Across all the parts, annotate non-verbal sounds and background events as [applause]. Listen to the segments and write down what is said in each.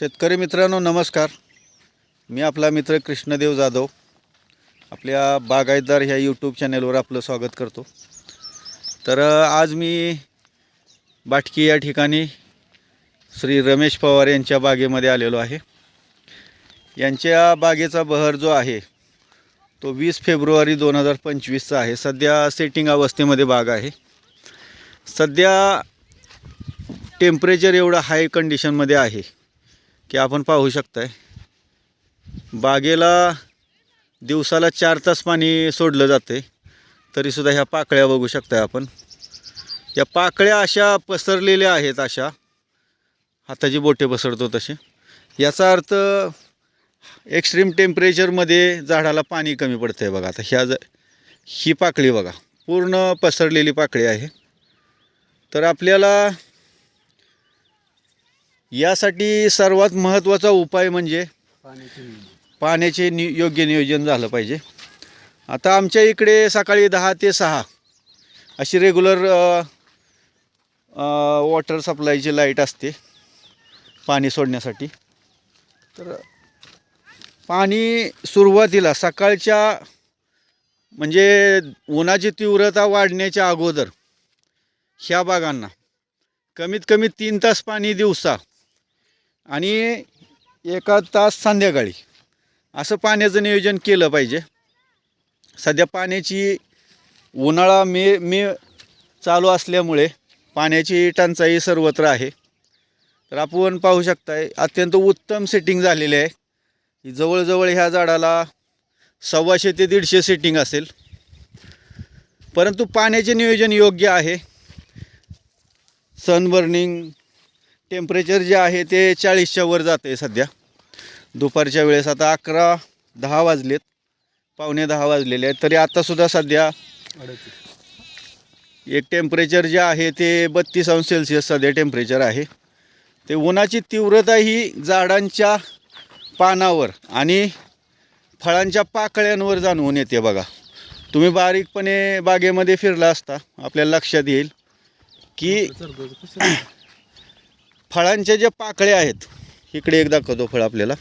शेतकरी मित्रांनो नमस्कार. मी आपला मित्र कृष्णदेव जाधव. आपल्या बागायतदार ह्या यूट्यूब चॅनेलवर आपलं स्वागत करतो. तर आज मी बाटकी या ठिकाणी श्री रमेश पवार यांच्या बागेमध्ये आलेलो आहे. यांच्या बागेचा बहर जो आहे तो वीस फेब्रुवारी दोन हजार पंचवीसचा आहे. सध्या सेटिंग अवस्थेमध्ये बाग आहे. सध्या टेम्परेचर एवढं हाय कंडिशनमध्ये आहे. की आपण पाहू शकताय. बागेला दिवसाला चार तास पाणी सोडलं जाते तरीसुद्धा ह्या पाकळ्या बघू शकताय आपण. या पाकळ्या अशा पसरलेल्या आहेत अशा. हाताची बोटे पसरतो तसे याचा अर्थ एक्स्ट्रीम टेम्परेचरमध्ये झाडाला पाणी कमी पडतं आहे बघा. आता ह्या ज ही पाकळी बघा. पूर्ण पसरलेली पाकळी आहे. तर आपल्याला यासाठी सर्वात महत्त्वाचा उपाय म्हणजे पाण्याचे नि योग्य नियोजन झालं पाहिजे. आता आमच्या इकडे सकाळी दहा ते सहा अशी रेग्युलर वॉटर सप्लायची लाइट असते पाणी सोडण्यासाठी. तर पाणी सुरुवातीला सकाळच्या म्हणजे उन्हाची तीव्रता वाढण्याच्या अगोदर ह्या बागांना कमीत कमी तीन तास पाणी दिवसा आणि एका तास संध्याकाळी असं पाण्याचं नियोजन केलं पाहिजे. सध्या पाण्याची उन्हाळा मे मे चालू असल्यामुळे पाण्याची टंचाई सर्वत्र आहे. तर आपण पाहू शकताय अत्यंत उत्तम सेटिंग झालेले आहे. जवळजवळ ह्या झाडाला सव्वाशे ते दीडशे सेटिंग असेल. परंतु पाण्याचे नियोजन योग्य आहे. सनबर्निंग टेम्परेचर जे आहे ते चाळीसच्या वर जाते आहे सध्या. दुपारच्या वेळेस आता अकरा दहा वाजलेत. पावणे दहा वाजलेले आहेत. तरी आत्तासुद्धा सध्या एक टेम्परेचर जे आहे ते बत्तीस अंश सेल्सिअस सध्या टेम्परेचर आहे. ते उन्हाची तीव्रता ही झाडांच्या पानावर आणि फळांच्या पाकळ्यांवर जाणवून येते बघा. तुम्ही बारीकपणे बागेमध्ये फिरला असता आपल्याला लक्षात येईल की [coughs] फळांच्या ज्या पाकळ्या आहेत इकडे एक दाखवतो फळ आपल्याला.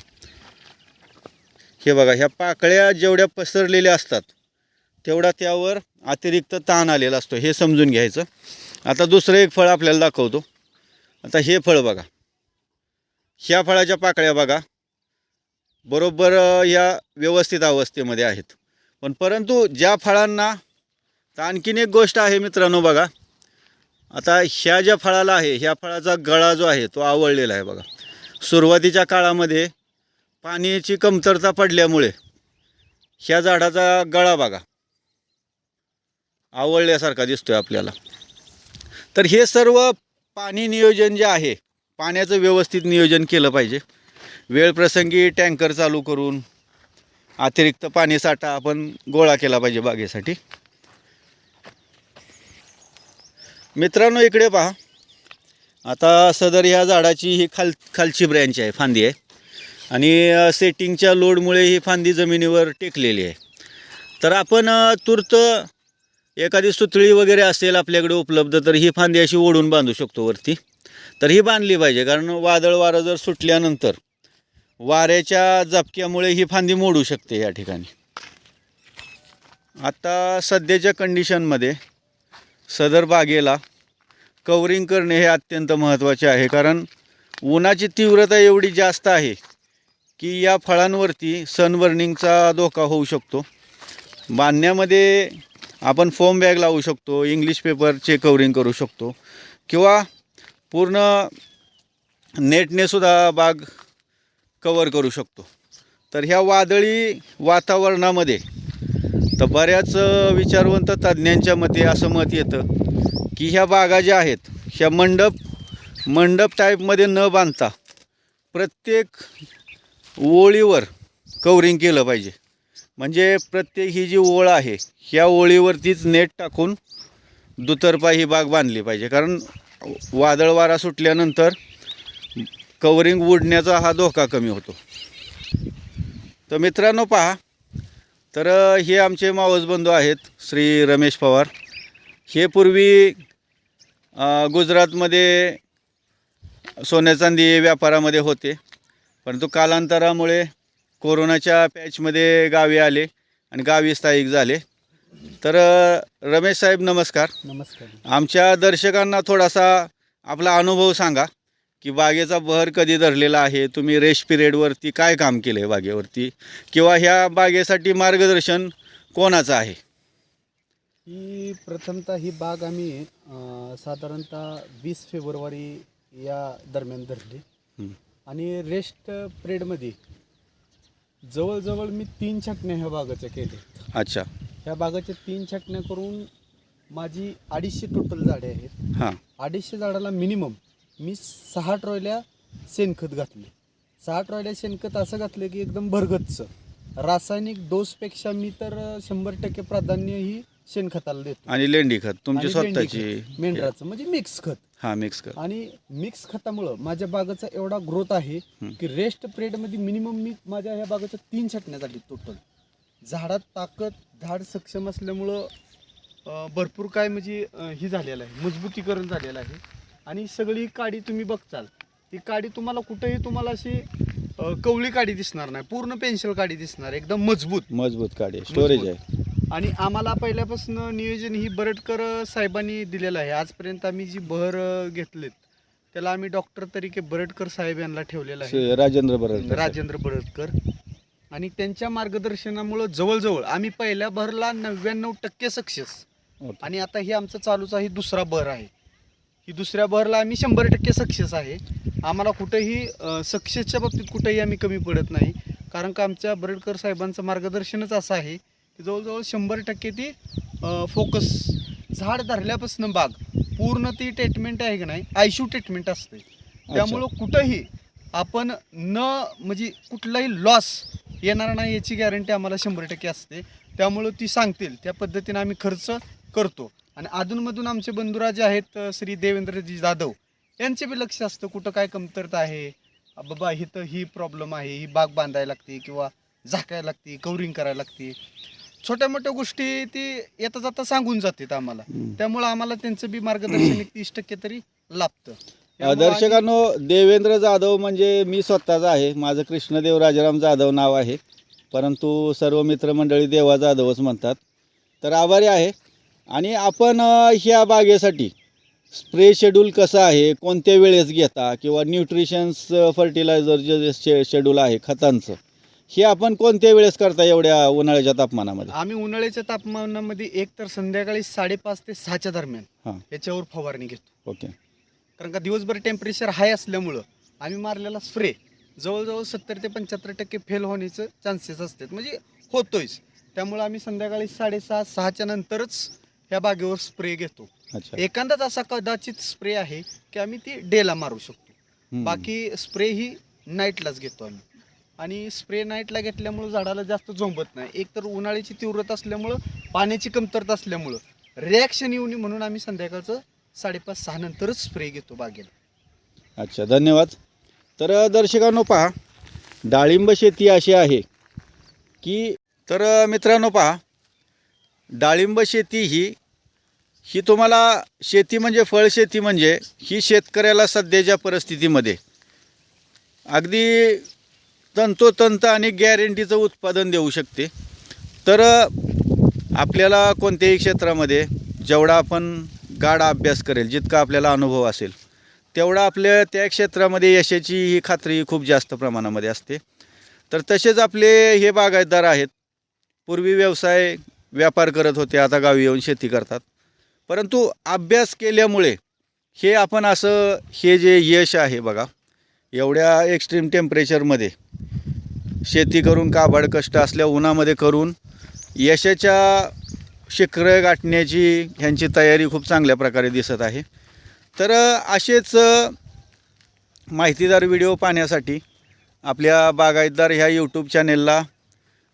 हे बघा ह्या पाकळ्या जेवढ्या पसरलेल्या असतात तेवढा त्यावर अतिरिक्त ताण आलेला असतो. हे समजून घ्यायचं. आता दुसरं एक फळ आपल्याला दाखवतो. आता हे फळ बघा. ह्या फळाच्या पाकळ्या बघा. बरोबर या व्यवस्थित अवस्थेमध्ये आहेत. पण परंतु ज्या फळांना तर आणखीन एक गोष्ट आहे मित्रांनो बघा. आता ह्या ज्या फळाला आहे ह्या फळाचा गळा जो आहे तो आवळलेला आहे बघा. सुरुवातीच्या काळामध्ये पाण्याची कमतरता पडल्यामुळे ह्या झाडाचा गळा बघा आवळल्यासारखा दिसतोय आपल्याला. तर हे सर्व पाणी नियोजन जे आहे पाण्याचं व्यवस्थित नियोजन केलं पाहिजे. वेळ प्रसंगी टँकर चालू करून अतिरिक्त पाणी साठा आपण गोळा केला पाहिजे बागेसाठी. मित्रांनो इकडे पहा. आता सदर ह्या झाडाची ही खाल खालची ब्रँच आहे फांदी आहे. आणि सेटिंगच्या लोडमुळे ही फांदी जमिनीवर टेकलेली आहे. तर आपण अ, तूर्त एखादी सुतळी वगैरे असेल आपल्याकडे उपलब्ध तर ही फांदी अशी ओढून बांधू शकतो वरती. तर ही बांधली पाहिजे कारण वादळ वारं जर सुटल्यानंतर वाऱ्याच्या झपक्यामुळे ही फांदी मोडू शकते या ठिकाणी. आता सध्याच्या कंडिशनमध्ये सदर बागेला कवरिंग करणे हे अत्यंत महत्त्वाचे आहे. कारण उन्हाची तीव्रता एवढी जास्त आहे की या फळांवरती सनबर्निंगचा धोका होऊ शकतो. बांधण्यामध्ये आपण फोम बॅग लावू शकतो इंग्लिश पेपरचे कवरिंग करू शकतो. किंवा पूर्ण नेटनेसुद्धा बाग कवर करू शकतो. तर ह्या वादळी वातावरणामध्ये तर बऱ्याच विचारवंत तज्ज्ञांच्या मते असं मत येतं की ह्या बागा ज्या आहेत ह्या मंडप मंडप टाईपमध्ये न बांधता प्रत्येक ओळीवर कवरिंग केलं पाहिजे. म्हणजे प्रत्येक ही जी ओळ आहे ह्या ओळीवरतीच नेट टाकून दुतर्फा ही बाग बांधली पाहिजे. कारण वादळ वारा सुटल्यानंतर कवरिंग उडण्याचा हा धोका कमी होतो. तर मित्रांनो पहा तर हे आमचे मावस बंधू आहेत श्री रमेश पवार. हे पूर्वी गुजरातमध्ये सोन्या चांदी व्यापारामध्ये होते. परंतु कालांतरामुळे कोरोनाच्या पॅचमध्ये गावी आले आणि गावी स्थायिक झाले. तर रमेश साहेब नमस्कार. नमस्कार. आमच्या दर्शकांना थोडासा आपला अनुभव सांगा की बागेचा बहर कधी धरलेला आहे? तुम्ही रेस्ट पिरियडवरती काय काम केलं आहे बागेवरती? किंवा ह्या बागेसाठी मार्गदर्शन कोणाचं आहे? ही प्रथमतः ही बाग आम्ही अं, साधारणतः वीस फेब्रुवारी या दरम्यान धरली. हं. आणि रेस्ट पिरियडमध्ये जवळजवळ मी तीन छाटण्या ह्या बागाच्या केल्या. अच्छा. ह्या बागाच्या तीन छाटण्या करून माझी अडीचशे टोटल झाडे आहेत. हां. अडीचशे झाडाला मिनिमम मी सहा ट्रॉयल्या शेणखत घातले. सहा ट्रॉयल्या शेणखत असं घातलं की एकदम भरगतचं रासायनिक डोसपेक्षा मी तर शंभर टक्के प्राधान्य ही शेणखताला देतो. आणि लेंडी खत तुमची आणि लेंडी स्वतःची. मेंढराचं म्हणजे मिक्स खत. हां मिक्स कर आणि मिक्स खतामुळं माझ्या बागाचा एवढा ग्रोथ आहे. की रेस्ट पिरियडमध्ये मिनिमम मी माझ्या ह्या बागाच्या तीन छटण्या झाली टोटल झाडात ताकद झाड सक्षम असल्यामुळं अं, भरपूर काय म्हणजे अं, ही झालेलं आहे. मजबूतीकरण झालेलं आहे. आणि सगळी काडी तुम्ही बघचाल ती काडी तुम्हाला कुठेही तुम्हाला अशी अं, कवळी काडी दिसणार नाही. पूर्ण पेन्सिल काडी दिसणार. एकदम मजबूत. मजबूत काढे स्टोरेज. आहे. आणि आम्हाला पहिल्यापासून नियोजन ही बरटकर साहेबांनी दिलेलं आहे. आजपर्यंत आम्ही जी बहर घेतलेत त्याला आम्ही डॉक्टर तरीके बरटकर साहेब यांना ठेवलेलं आहे. राजेंद्र बरड राजेंद्र बरटकर आणि त्यांच्या मार्गदर्शनामुळं जवळजवळ आम्ही पहिल्या बहरला नव्याण्णव टक्के सक्सेस. आणि आता ही आमचं चालूचा ही दुसरा बहर आहे. ही दुसऱ्या बहरला आम्ही शंभर टक्के सक्सेस आहे. आम्हाला कुठेही सक्सेसच्या बाबतीत कुठेही आम्ही कमी पडत नाही. कारण का आमच्या बरडकर साहेबांचं मार्गदर्शनच असं आहे जवळजवळ शंभर टक्के ती फोकस झाड धरल्यापासून बाग. पूर्ण ती ट्रीटमेंट आहे की नाही आयशू ट्रीटमेंट असते. त्यामुळं कुठंही आपण न म्हणजे कुठलाही लॉस येणार नाही याची गॅरंटी आम्हाला शंभर टक्के असते. त्यामुळं ती सांगतील. त्या पद्धतीने आम्ही खर्च करतो. आणि अधूनमधून आमचे बंधुराजे आहेत अ, श्री देवेंद्रजी जाधव यांचे बी लक्ष असतं कुठं काय कमतरता आहे. बाबा इथं ही प्रॉब्लेम आहे ही बाग बांधायला लागते किंवा झाकायला लागते कवरिंग करायला लागते. छोट्या मोठ्या गोष्टी ती येता जाता सांगून जातात आम्हाला. त्यामुळं आम्हाला त्यांचं बी मार्गदर्शन एक तीस टक्के तरी लाभतं. दर्शकांनो देवेंद्र जाधव म्हणजे मी स्वतःच आहे. माझं कृष्णदेव राजाराम जाधव नाव आहे. परंतु सर्व मित्रमंडळी देवा जाधवच म्हणतात. तर आभारी आहे. आणि आपण ह्या बागेसाठी स्प्रे शेड्यूल कसं आहे कोणत्या वेळेस घेता किंवा न्यूट्रिशन्स फर्टिलायझर जे शे शेड्यूल आहे खतांचं? हे आपण कोणत्या वेळेस करता एवढ्या उन्हाळ्याच्या तापमानामध्ये? आम्ही उन्हाळ्याच्या तापमानामध्ये एक तर संध्याकाळी साडेपाच ते सहाच्या दरम्यान. याच्यावर फवारणी घेतो. ओके. कारण का दिवसभर टेम्परेचर हाय असल्यामुळं आम्ही मारलेला स्प्रे जवळजवळ सत्तर ते पंच्याहत्तर टक्के फेल होण्याचं चान्सेस असतात. म्हणजे होतोयच. त्यामुळं आम्ही संध्याकाळी साडेसहा सहाच्या नंतरच ह्या बागेवर स्प्रे घेतो. अच्छा. एखादाच असा कदाचित स्प्रे आहे की आम्ही ती डेला मारू शकतो. हम्म. बाकी स्प्रे ही नाईटलाच घेतो आम्ही. आणि स्प्रे नाईटला घेतल्यामुळं झाडाला जास्त झोंबत नाही. एक तर उन्हाळ्याची तीव्रता असल्यामुळं पाण्याची कमतरता असल्यामुळं. रिॲक्शन येऊ नये म्हणून आम्ही संध्याकाळचं साडेपाच सहा नंतरच स्प्रे घेतो बागेला. अच्छा धन्यवाद. तर दर्शकांनो पहा डाळिंब शेती अशी आहे की तर मित्रांनो पहा डाळिंब शेती ही ही तुम्हाला शेती म्हणजे फळशेती म्हणजे ही शेतकऱ्याला सध्याच्या परिस्थितीमध्ये. अगदी तंतोतंत आणि गॅरंटीचं उत्पादन देऊ शकते. तर आपल्याला कोणत्याही क्षेत्रामध्ये जेवढा आपण गाढा अभ्यास करेल जितका आपल्याला अनुभव असेल तेवढा आपल्या त्या क्षेत्रामध्ये यशाची ही खात्री खूप जास्त प्रमाणामध्ये असते. तर तसेच आपले हे बागायतदार आहेत. पूर्वी व्यवसाय व्यापार करत होते आता गावी येऊन शेती करतात. परंतु अभ्यास केल्यामुळे हे आपण असं हे जे यश आहे बघा एवढ्या एक्स्ट्रीम टेम्परेचरमध्ये शेती करून काबाड कष्ट असल्या उन्हामध्ये करून यशाच्या शिखरं गाठण्याची ह्यांची तयारी खूप चांगल्या प्रकारे दिसत आहे. तर असेच माहितीदार व्हिडिओ पाहण्यासाठी आपल्या बागायतदार ह्या यूट्यूब चॅनेलला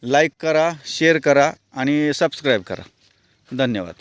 लाईक करा शेअर करा आणि सबस्क्राईब करा. धन्यवाद.